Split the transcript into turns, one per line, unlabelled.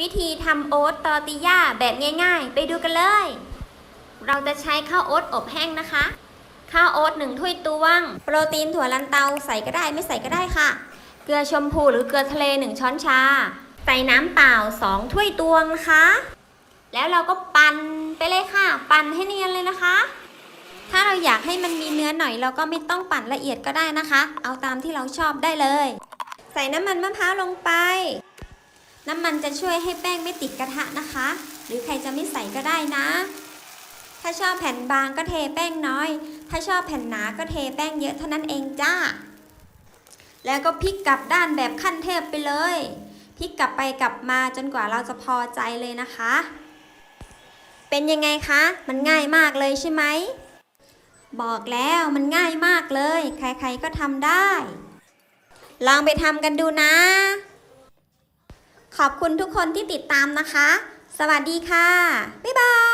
วิธีทำโอ๊ตตอติย่าแบบง่ายๆ ไปดูกันเลย เราจะใช้ข้าวโอ๊ตอบแห้งนะคะ ข้าวโอ๊ตหนึ่งถ้วยตวง โปรตีนถั่วลันเตาใส่ก็ได้ไม่ใส่ก็ได้ค่ะ เกลือชมพูหรือเกลือทะเลหนึ่งช้อนชา ใส่น้ำเปล่าสองถ้วยตวงนะคะ แล้วเราก็ปั่นไปเลยค่ะ ปั่นให้เนียนเลยนะคะ ถ้าเราอยากให้มันมีเนื้อหน่อยเราก็ไม่ต้องปั่นละเอียดก็ได้นะคะ เอาตามที่เราชอบได้เลย ใส่น้ำมันมะพร้าวลงไป น้ำมันจะช่วยให้แป้งไม่ติดกระทะนะคะ หรือใครจะไม่ใส่ก็ได้นะ ถ้าชอบแผ่นบางก็เทแป้งน้อย ถ้าชอบแผ่นหนาก็เทแป้งเยอะเท่านั้นเองจ้า แล้วก็พลิกกลับด้านแบบขั้นเทพไปเลยพลิกกลับไปกลับมาจนกว่าเราจะพอใจเลยนะคะ เป็นยังไงคะ มันง่ายมากเลยใช่ไหม บอกแล้วมันง่ายมากเลย ใครๆก็ทำได้ ลองไปทำกันดูนะ ขอบคุณทุกคนที่ติดตามนะคะ สวัสดีค่ะ บ๊ายบาย